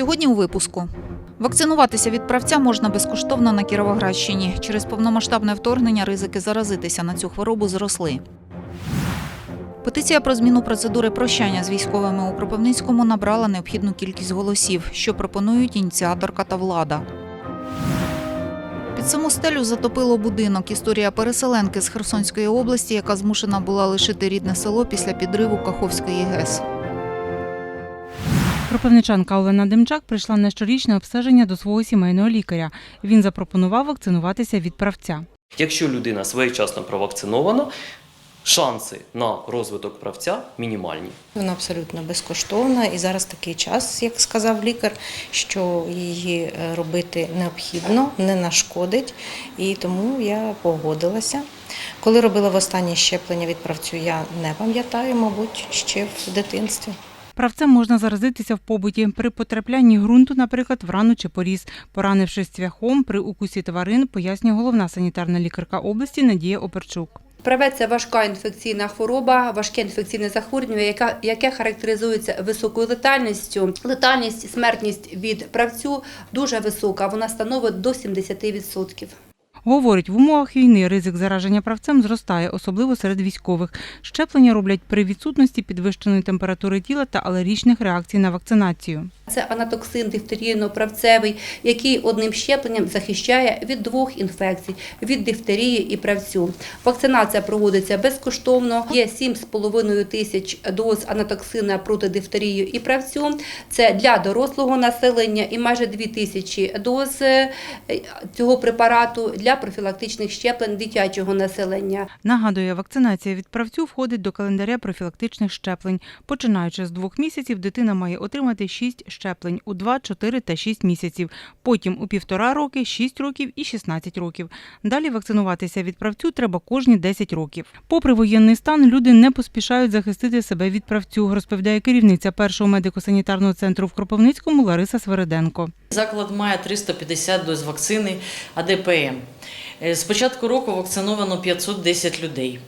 Сьогодні у випуску. Вакцинуватися від правця можна безкоштовно на Кіровоградщині. Через повномасштабне вторгнення ризики заразитися на цю хворобу зросли. Петиція про зміну процедури прощання з військовими у Кропивницькому набрала необхідну кількість голосів, що пропонують ініціаторка та влада. Під саму стелю затопило будинок. Історія переселенки з Херсонської області, яка змушена була лишити рідне село після підриву Каховської ГЕС. Кропивничанка Олена Демчак прийшла на щорічне обстеження до свого сімейного лікаря. Він запропонував вакцинуватися від правця. Якщо людина своєчасно провакцинована, шанси на розвиток правця мінімальні. Вона абсолютно безкоштовна, і зараз такий час, як сказав лікар, що її е, робити необхідно, не нашкодить, і тому я погодилася. Коли робила востаннє щеплення від правцю, я не пам'ятаю, мабуть, ще в дитинстві. Правцем можна заразитися в побуті при потраплянні ґрунту, наприклад, в рану чи поріз, поранившись цвяхом при укусі тварин, пояснює головна санітарна лікарка області Надія Оперчук. Правець – це важка інфекційна хвороба, важке інфекційне захворювання, яка- яке характеризується високою летальністю. Летальність, смертність від правцю дуже висока, вона становить до 70%. Говорить, в умовах війни ризик зараження правцем зростає, особливо серед військових. Щеплення роблять при відсутності підвищеної температури тіла та алергічних реакцій на вакцинацію. Це анатоксин дифтерійно-правцевий, який одним щепленням захищає від двох інфекцій – від дифтерії і правцю. Вакцинація проводиться безкоштовно. Є 7,5 тисяч доз анатоксина проти дифтерії і правцю. Це для дорослого населення і майже 2 тисячі доз е, цього препарату для профілактичних щеплень дитячого населення. Нагадує, вакцинація від правцю входить до календаря профілактичних щеплень. Починаючи з двох місяців, дитина має отримати 6 щеплень у 2, 4 та 6 місяців. Потім у півтора роки, 6 років і 16 років. Далі вакцинуватися від правцю треба кожні 10 років. Попри воєнний стан, люди не поспішають захистити себе від правцю, розповідає керівниця першого медико-санітарного центру в Кропивницькому Лариса Свереденко. Заклад має 350 доз вакцини АДПМ. Е, З початку року вакциновано 510 людей.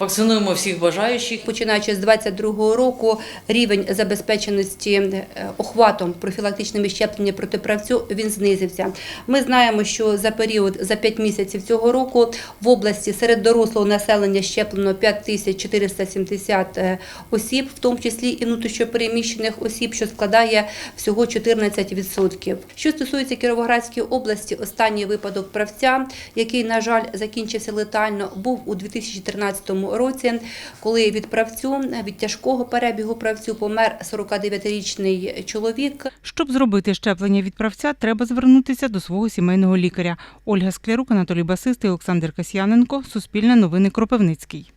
Вакцинуємо всіх бажаючих. Починаючи з 2022 року, рівень забезпеченості е, охватом профілактичними щепленнями проти правцю він знизився. Ми знаємо, що за період за 5 місяців цього року в області серед дорослого населення щеплено 5470 е, осіб, в тому числі і внутрішньопереміщених осіб, що складає всього 14%. Що стосується Кіровоградської області, останній випадок правця, який, на жаль, закінчився летально, був у 2013 році, коли від правцю, від тяжкого перебігу правцю помер 49-річний чоловік. Щоб зробити щеплення від правця, треба звернутися до свого сімейного лікаря. Ольга Склярук, Анатолій Басист і Олександр Касьяненко. Суспільне новини Кропивницький.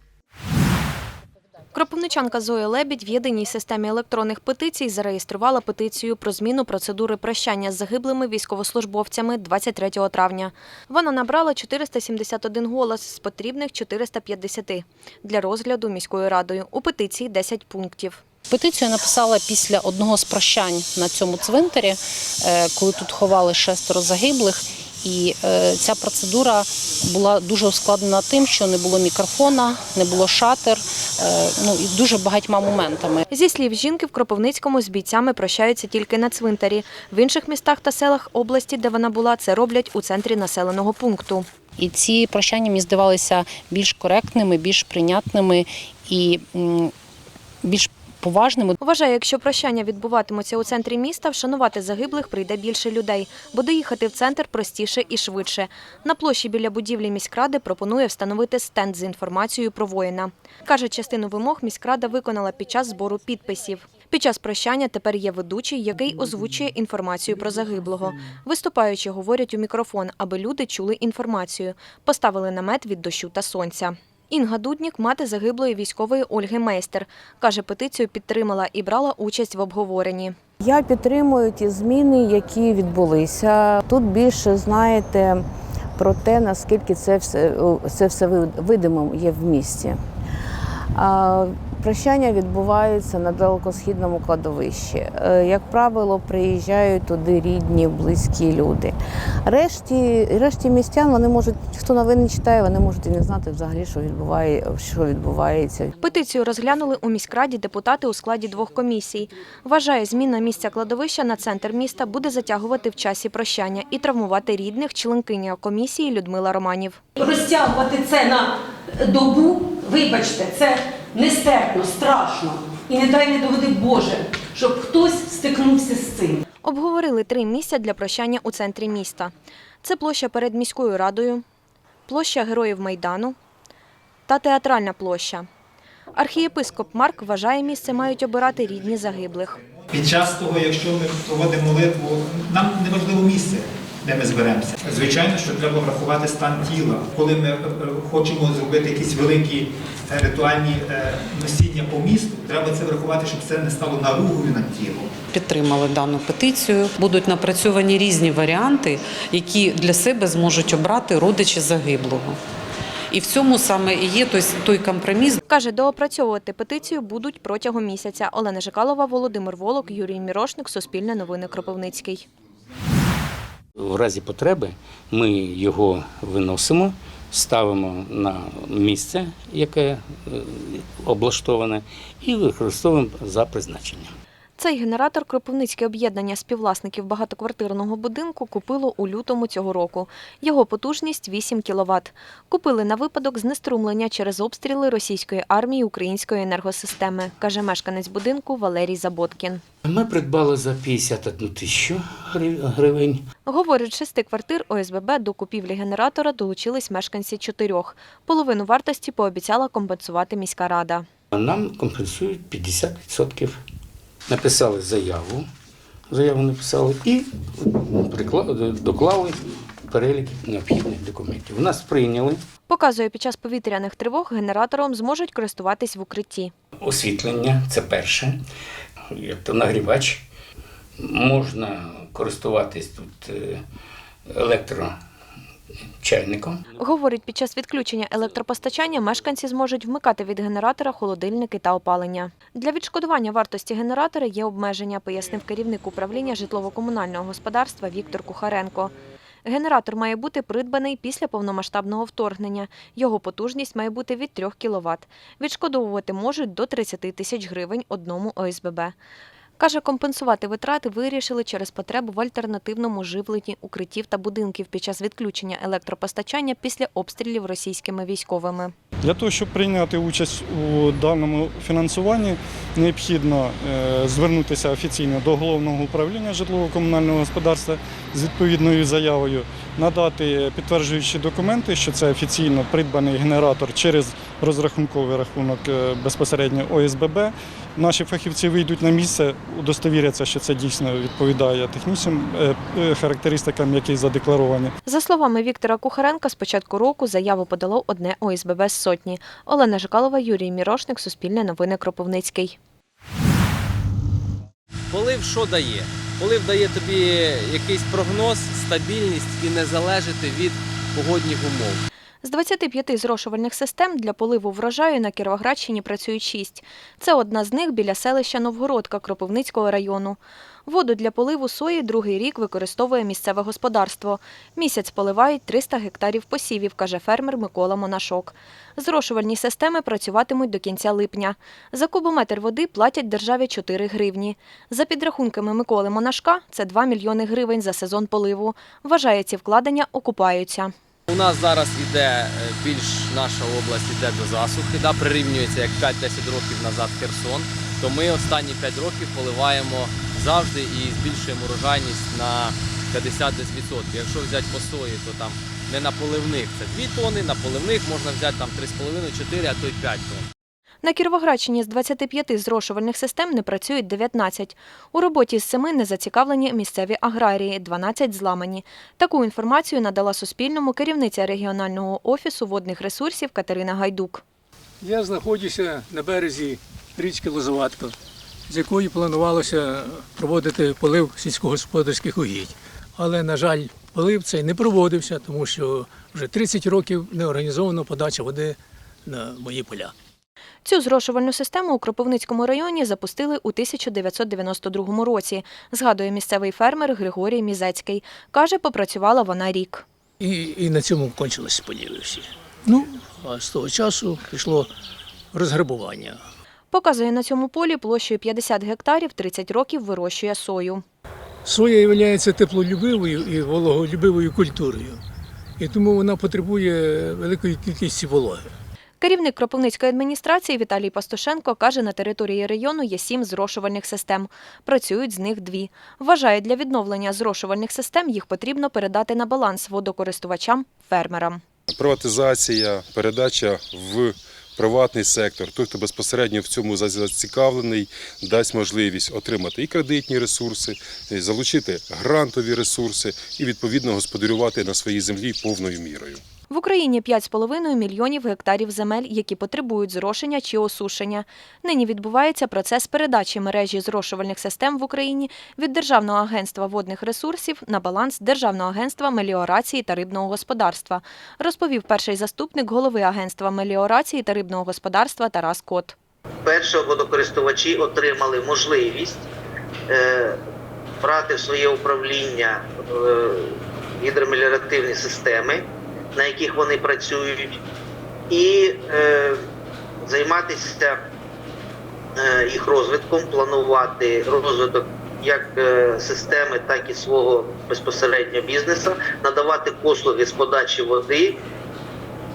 Кропивничанка Зоя Лебідь в єдиній системі електронних петицій зареєструвала петицію про зміну процедури прощання з загиблими військовослужбовцями 23 травня. Вона набрала 471 голос з потрібних 450 для розгляду міською радою. У петиції 10 пунктів. Петицію написала після одного з прощань на цьому цвинтарі, е, коли тут ховали шестеро загиблих. І е, ця процедура була дуже ускладнена тим, що не було мікрофона, не було шатер, е, ну і дуже багатьма моментами. Зі слів жінки, в Кропивницькому з бійцями прощаються тільки на цвинтарі. В інших містах та селах області, де вона була, це роблять у центрі населеного пункту. І ці прощання мені здавалися більш коректними, більш прийнятними і більш поважними. Вважає, якщо прощання відбуватимуться у центрі міста, вшанувати загиблих прийде більше людей, бо доїхати в центр простіше і швидше. На площі біля будівлі міськради пропонує встановити стенд з інформацією про воїна. Каже, частину вимог міськрада виконала під час збору підписів. Під час прощання тепер є ведучий, який озвучує інформацію про загиблого. Виступаючи говорять у мікрофон, аби люди чули інформацію. Поставили намет від дощу та сонця. Інга Дуднік, мати загиблої військової Ольги Мейстер. Каже, петицію підтримала і брала участь в обговоренні. Я підтримую ті зміни, які відбулися. Тут більше знаєте про те, наскільки це все, це все ви- видимим є в місті. Прощання відбуваються на далекосхідному кладовищі. Е, Як правило, приїжджають туди рідні, близькі люди. Решті, решті містян вони можуть, хто новини читає, вони можуть і не знати взагалі, що відбуває, що відбувається. Петицію розглянули у міськраді депутати у складі двох комісій. Вважає, зміна місця кладовища на центр міста буде затягувати в часі прощання і травмувати рідних членкиня комісії Людмила Романів. розтягувати це на добу, вибачте, це нестерпно, страшно. І не дай не доведи Боже, щоб хтось стикнувся з цим. Обговорили три місця для прощання у центрі міста. Це площа перед міською радою, площа Героїв Майдану та театральна площа. Архієпископ Марк вважає, місце мають обирати рідні загиблих. Під час того, якщо ми проводимо молитву, нам неважливо місце, де ми зберемося. Звичайно, що треба врахувати стан тіла. Коли ми е, е, хочемо зробити якісь великі е, ритуальні носіння по місту, треба це врахувати, щоб це не стало наругою над тілом. Підтримали дану петицію. Будуть напрацьовані різні варіанти, які для себе зможуть обрати родичі загиблого. І в цьому саме і є той, той компроміс, Каже, доопрацьовувати петицію будуть протягом місяця. Олена Жикалова, Володимир Волок, Юрій Мірошник, Суспільне новини Кропивницький. В разі потреби ми його виносимо, ставимо на місце, яке е, облаштоване, і використовуємо за призначенням. Цей генератор Кропивницьке об'єднання співвласників багатоквартирного будинку купило у лютому цього року. Його потужність 8 кВт. Купили на випадок знеструмлення через обстріли російської армії української енергосистеми, каже мешканець будинку Валерій Заботкін. Ми придбали за 51 тисячу гривень. Говорить, шести квартир ОСББ до купівлі генератора долучились мешканці чотирьох. Половину вартості пообіцяла компенсувати міська рада. Нам компенсують 50%. Написали заяву, заяву написали і доклали перелік необхідних документів. Нас прийняли Показує, під час повітряних тривог генератором зможуть користуватись в укритті. освітлення, це перше, як то нагрівач. Можна користуватись тут е, електрочайником. Говорить, під час відключення електропостачання мешканці зможуть вмикати від генератора холодильники та опалення. Для відшкодування вартості генератора є обмеження, пояснив керівник управління житлово-комунального господарства Віктор Кухаренко. Генератор має бути придбаний після повномасштабного вторгнення. Його потужність має бути від 3 кВт. Відшкодовувати можуть до 30 тисяч гривень одному ОСББ. Каже, компенсувати витрати вирішили через потребу в альтернативному живленні укриттів та будинків під час відключення електропостачання після обстрілів російськими військовими. Для того, щоб прийняти участь у даному фінансуванні, необхідно е, звернутися офіційно до головного управління житлово-комунального господарства з відповідною заявою, надати підтверджуючі документи, що це офіційно придбаний генератор через розрахунковий рахунок е, безпосередньо ОСББ. Наші фахівці вийдуть на місце, удостовіряться, що це дійсно відповідає технічним е, е, характеристикам, які задекларовані. За словами Віктора Кухаренка, з початку року заяву подало одне ОСББ з сотні. Олена Жикалова, Юрій Мірошник, Суспільне новини Кропивницький. Полив що дає? Полив дає тобі якийсь прогноз, стабільність і не залежати від погодних умов. З 25 зрошувальних систем для поливу врожаю на Кіровоградщині працюють 6. Це одна з них біля селища Новгородка Кропивницького району. Воду для поливу сої другий рік використовує місцеве господарство. Місяць поливають 300 гектарів посівів, каже фермер Микола Монашок. Зрошувальні системи працюватимуть до кінця липня. За кубометр води платять державі 4 гривні. За підрахунками Миколи Монашка, це 2 мільйони гривень за сезон поливу. Вважає, ці вкладення окупаються. У нас зараз іде е, більш наша область іде до засухи, да, прирівнюється як 5-10 років назад Херсон. То ми останні 5 років поливаємо завжди і збільшуємо урожайність на 50-10%. Якщо взяти по сої, то там не на поливних це 2 тони, на поливних можна взяти там 3,5-4, а то й 5 тонн. На Кіровоградщині з 25 зрошувальних систем не працюють 19. У роботі з семи не зацікавлені місцеві аграрії, 12 зламані. Таку інформацію надала Суспільному керівниця регіонального офісу водних ресурсів Катерина Гайдук. Я знаходжуся на березі річки Лозоватка, з якої планувалося проводити полив сільськогосподарських угідь. Але, на жаль, полив цей не проводився, тому що вже 30 років не організовано подача води на мої поля. Цю зрошувальну систему у Кропивницькому районі запустили у 1992 році, згадує місцевий фермер Григорій Мізецький. Каже, попрацювала вона рік. І, і на цьому кончилися поділи всі. Ну, а з того часу пішло розграбування. Показує на цьому полі площею 50 гектарів 30 років вирощує сою. Соя є теплолюбивою і вологолюбивою культурою, і тому вона потребує великої кількості вологи. Керівник Кропивницької адміністрації Віталій Пастушенко каже, на території району є сім зрошувальних систем. Працюють з них дві. Вважає, для відновлення зрошувальних систем їх потрібно передати на баланс водокористувачам, фермерам. Приватизація, передача в приватний сектор, той, хто безпосередньо в цьому зацікавлений, дасть можливість отримати і кредитні ресурси, і залучити грантові ресурси і відповідно господарювати на своїй землі повною мірою. В Україні 5,5 мільйонів гектарів земель, які потребують зрошення чи осушення. Нині відбувається процес передачі мережі зрошувальних систем в Україні від Державного агентства водних ресурсів на баланс Державного агентства меліорації та рибного господарства, розповів перший заступник голови агентства меліорації та рибного господарства Тарас Кот. Перше водокористувачі отримали можливість е, брати в своє управління е, гідромеліоративні системи, на яких вони працюють, і е, займатися е, їх розвитком, планувати розвиток як е, системи, так і свого безпосереднього бізнесу, надавати послуги з подачі води.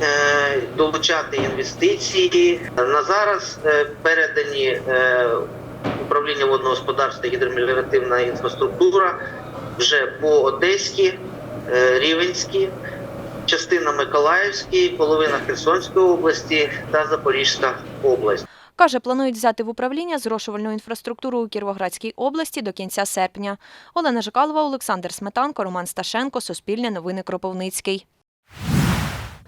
е, Долучати інвестиції на зараз е, передані е, управління водного господарства гідромеліоративна інфраструктура вже по Одеській, Рівенській, частина Миколаївській, половина Херсонської області та Запорізька область. Каже, планують взяти в управління зрошувальну інфраструктуру у Кіровоградській області до кінця серпня. Олена Жикалова, Олександр Сметанко, Роман Сташенко, Суспільне новини Кропивницький.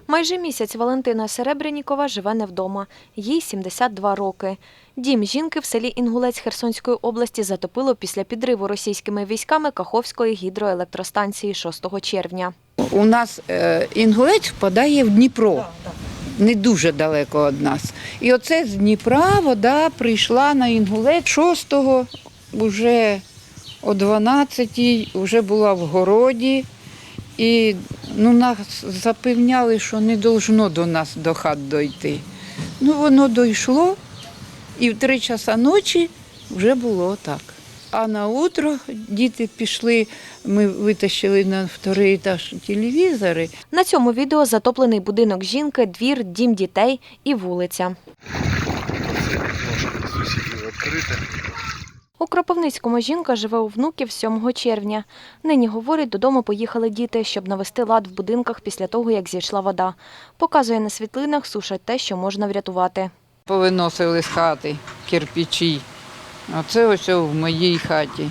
Майже місяць Валентина Серебрянікова живе не вдома. Їй 72 роки. Дім жінки в селі Інгулець Херсонської області затопило після підриву російськими військами Каховської гідроелектростанції 6 червня. У нас е, Інгулець впадає в Дніпро, не дуже далеко від нас. І оце з Дніпра вода прийшла на Інгулець 6-го, вже о 12-й, вже була в городі. І ну, нас запевняли, що не должно до нас до хат дойти. Ну, воно дійшло, і в три часа ночі вже було так. А на утро діти пішли, ми витащили на вторий етаж телевізори. На цьому відео затоплений будинок жінки, двір, дім дітей і вулиця. У Кропивницькому жінка живе у внуків 7 червня. Нині, говорить, додому поїхали діти, щоб навести лад в будинках після того, як зійшла вода. Показує на світлинах, сушать те, що можна врятувати. Повиносили з хати кирпичі. Оце ось в моїй хаті.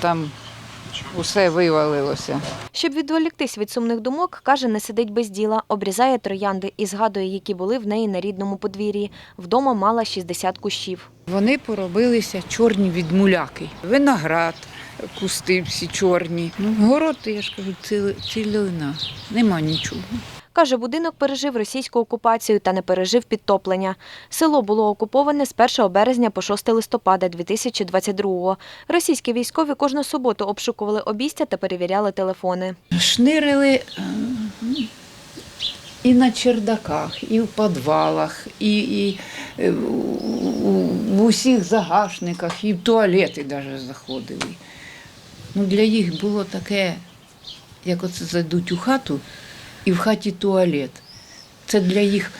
Там усе вивалилося. Щоб відволіктись від сумних думок, каже, не сидить без діла, обрізає троянди і згадує, які були в неї на рідному подвір'ї. Вдома мала 60 кущів. Вони поробилися чорні від муляки. Виноград, кусти всі чорні. Ну, город, я ж кажу, ціли- цілина. Нема нічого. Каже, будинок пережив російську окупацію та не пережив підтоплення. Село було окуповане з 1 березня по 6 листопада 2022-го. Російські військові кожну суботу обшукували обійстя та перевіряли телефони. Шнирили е, і на чердаках, і в підвалах, і, і е, в усіх загашниках, і в туалети навіть заходили. Ну, для їх було таке, як оце зайдуть у хату, і в хаті туалет. Це для їх.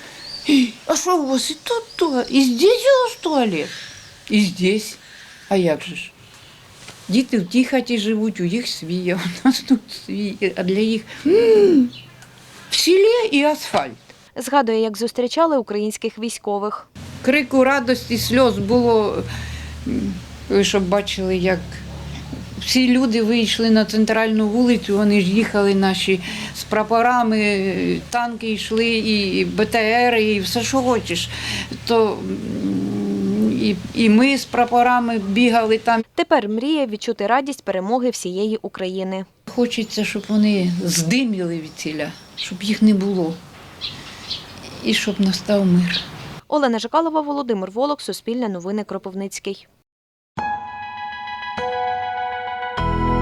А що у вас і тут туалет? І здесь у вас туалет? І здесь. А як же ж? Діти в тій хаті живуть, у їх свій, а у нас тут свій. А для їх «М, в селі і асфальт. Згадує, як зустрічали українських військових. Крику радості, сльоз було. Ви щоб бачили, як всі люди вийшли на центральну вулицю, вони ж їхали наші з прапорами, танки йшли, і БТР, і все, що хочеш. То і, і ми з прапорами бігали там. Тепер мріє відчути радість перемоги всієї України. Хочеться, щоб вони здиміли від ціля, щоб їх не було. і щоб настав мир. Олена Жикалова, Володимир Волок, Суспільне новини Кропивницький.